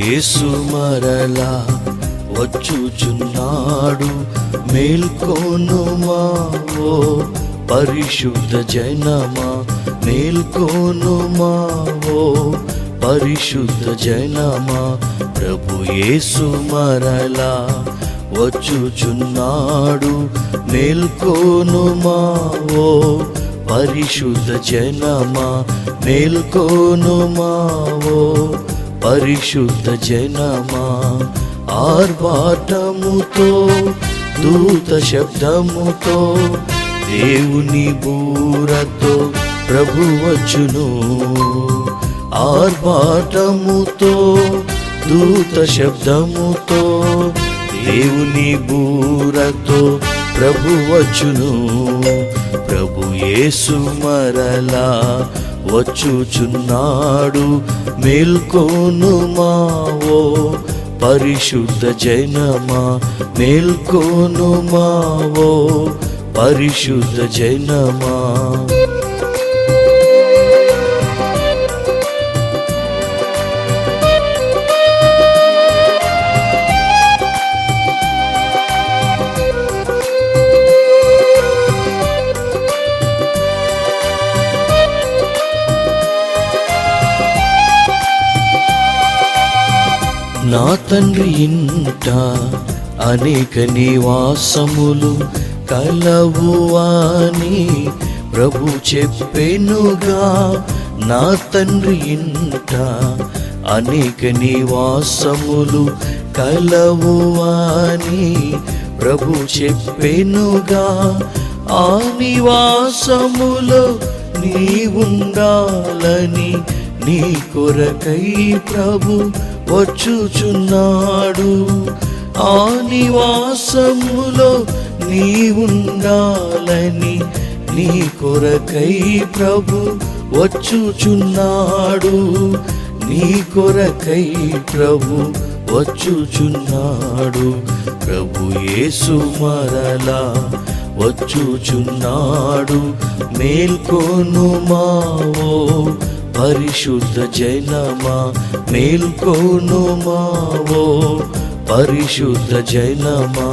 యేసు మరలా వచ్చుచున్నాడు మేల్కోనుమా ఓ పరిశుద్ధ జనమా మేల్కోనుమా ఓ పరిశుద్ధ జనమా ప్రభు యేసు మరలా వచ్చుచున్నాడు మేల్కోనుమా ఓ పరిశుద్ధ జనమా మేల్కోనుమా ఓ పరిశుద్ధ జనమా. ఆర్భాటముతో దూత శబ్దముతో దేవుని బూరతో ప్రభు వచ్చును. ఆర్భాటముతో దూత శబ్దముతో దేవుని బూరతో ప్రభు వచ్చును. ప్రభు యేసు మరలా వచ్చుచున్నాడు. మేల్కోనుమా ఓ పరిశుద్ధ జనమా? మేల్కోనుమా ఓ పరిశుద్ధ జనమా. నా తండ్రి ఇంట అనేక నివాసములు కలవు అని ప్రభు చెప్పెనుగా నా తండ్రి ఇంట అనేక నివాసములు కలవు అని ప్రభు చెప్పెనుగా ఆ నివాసములో నీవుండాలని నీ కొరకై ప్రభు వచ్చుచున్నాడు. ఆ నివాసములో నీ ఉండాలని నీ కొరకై ప్రభు వచ్చుచున్నాడు. నీ కొరకై ప్రభు వచ్చుచున్నాడు. ప్రభు యేసు మరలా వచ్చుచున్నాడు. మేల్కోనుమా ఓ పరిశుద్ధ జైనమా? మేల్కోనుమా ఓ పరిశుద్ధ జైనమా?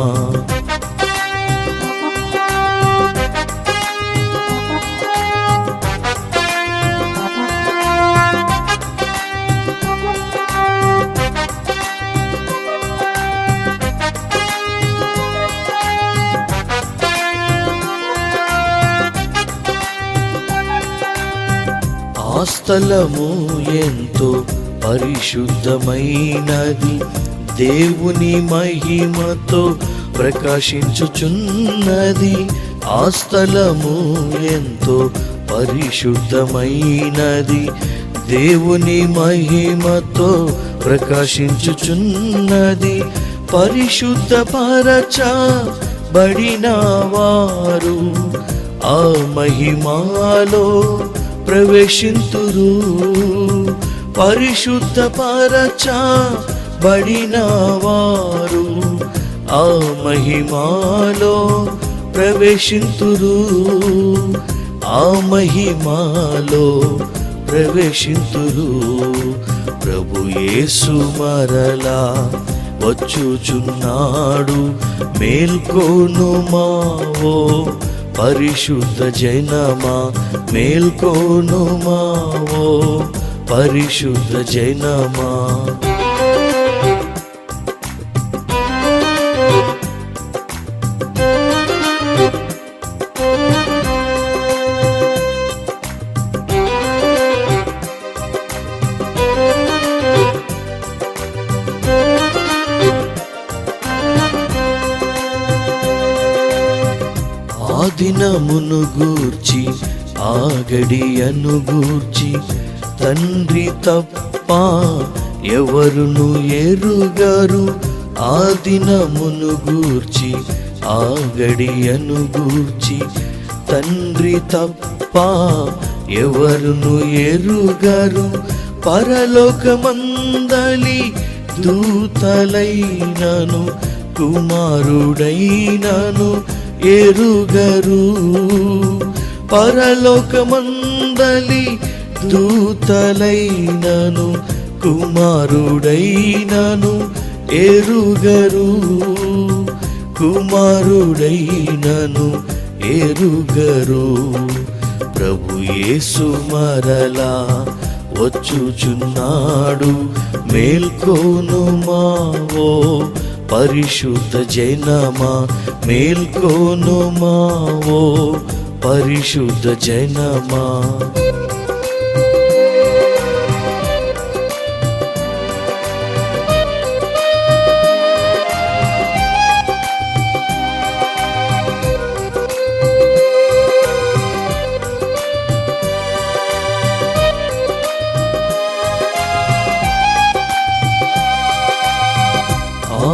ఆ స్థలము ఎంతో పరిశుద్ధమైనది. దేవుని మహిమతో ప్రకాశించుచున్నది. ఆ స్థలము ఎంతో పరిశుద్ధమైనది. దేవుని మహిమతో ప్రకాశించుచున్నది. పరిశుద్ధ పరచ బడిన వారు ఆ మహిమాలో ప్రవేశింతురు. పరిశుద్ధ పరచ బడిన వారు ఆ మహిమాలో ప్రవేశింతురు. ఆ మహిమాలో ప్రవేశింతురు. ప్రభు యేసు మరలా వచ్చుచున్నాడు. మేల్కోను మావో పరిశుద్ధ జైనమా మేల్కోనుమా ఓ పరిశుద్ధ జైనమా. దినమును గూర్చి ఆ గడియను గూర్చి తండ్రి తప్ప ఎవరును ఎరుగరు? ఆ దినమును గూర్చి ఆ గడియను గూర్చి తండ్రి తప్ప ఎవరును ఎరుగరు? పరలోకమందలి దూతలైనను కుమారుడైనను ఎరుగరు. పరలోకమందలి దూతలైనను కుమారుడైనను ఎరుగరు. కుమారుడైనను ఎరుగరు. ప్రభు యేసు మరలా వచ్చుచున్నాడు. మేల్కోను మావో పరిశుద్ధ జైనమా మేల్కోను మావో పరిశుద్ధ జైనమా.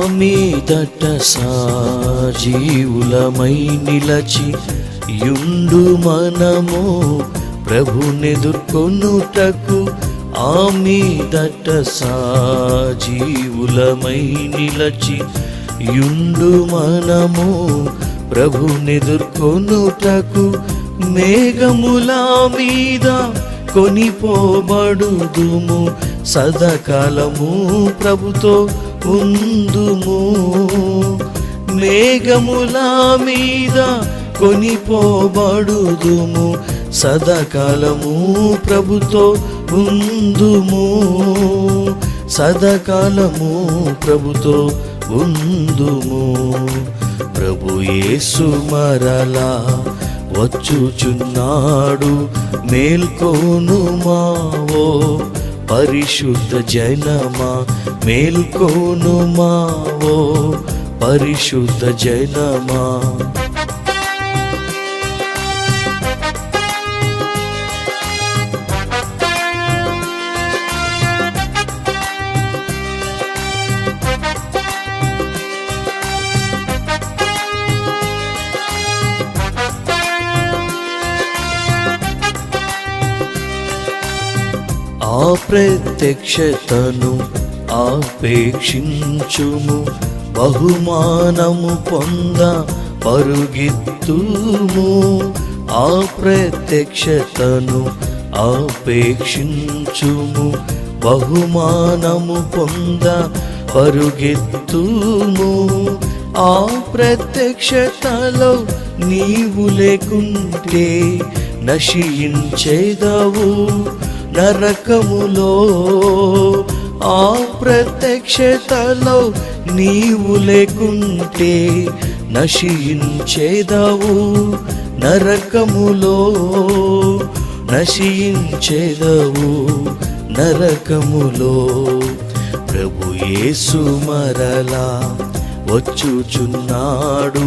మీదట సాజీవులమై నిలచి యుండు మనము ప్రభునెదుర్కొనుటకు ఆ మీదట సాజీవులమై నిలచి యుండు మనము ప్రభునెదుర్కొనుటకు మేఘముల మీద కొనిపోబడుదుము. సదాకాలము ప్రభుతో ఉందుము మేఘముల మీద కొనిపోబడుదుము. సదాకాలము ప్రభుతో ఉందుము. సదాకాలము ప్రభుతో ఉందుము. ప్రభు యేసు మరలా వచ్చుచున్నాడు మేల్కోను మావో పరిశుద్ధ జనమా మేల్కోను మావో పరిశుద్ధ జనమా. ప్రత్యక్షతను ఆపేక్షించుము బహుమానము పొంద పరుగిత్తుము. ఆ ప్రత్యక్షతను ఆపేక్షించుము బహుమానము పొంద పరుగెత్తుము. ఆ ప్రత్యక్షతలో నీవు లేకుంటే నశించేదవు. నరకములో ఆ ప్రత్యక్షతలో నీవు లేకుంటే నశించేదవు. నరకములో నశించేదవు. నరకములో ప్రభు యేసు మరలా వచ్చుచున్నాడు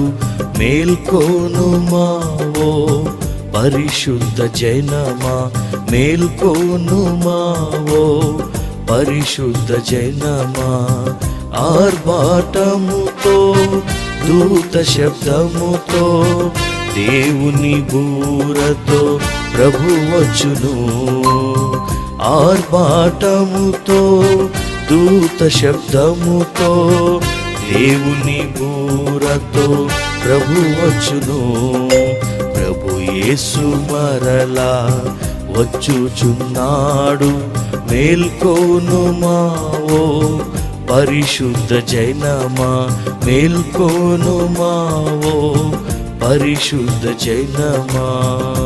మేల్కోను మావో పరిశుద్ధ జనమా మేల్కోనుమా మావో పరిశుద్ధ జనమా. ఆర్భాటముతో దూత శబ్దముతో దేవుని బూరతో ప్రభు వచ్చును. ఆర్భాటముతో దూత శబ్దముతో దేవుని బూరతో ప్రభు వచ్చును. యేసు మరలా వచ్చుచున్నాడు. మేల్కోను మావో పరిశుద్ధ జైనమా? మేల్కోను మావో పరిశుద్ధ జైనమా?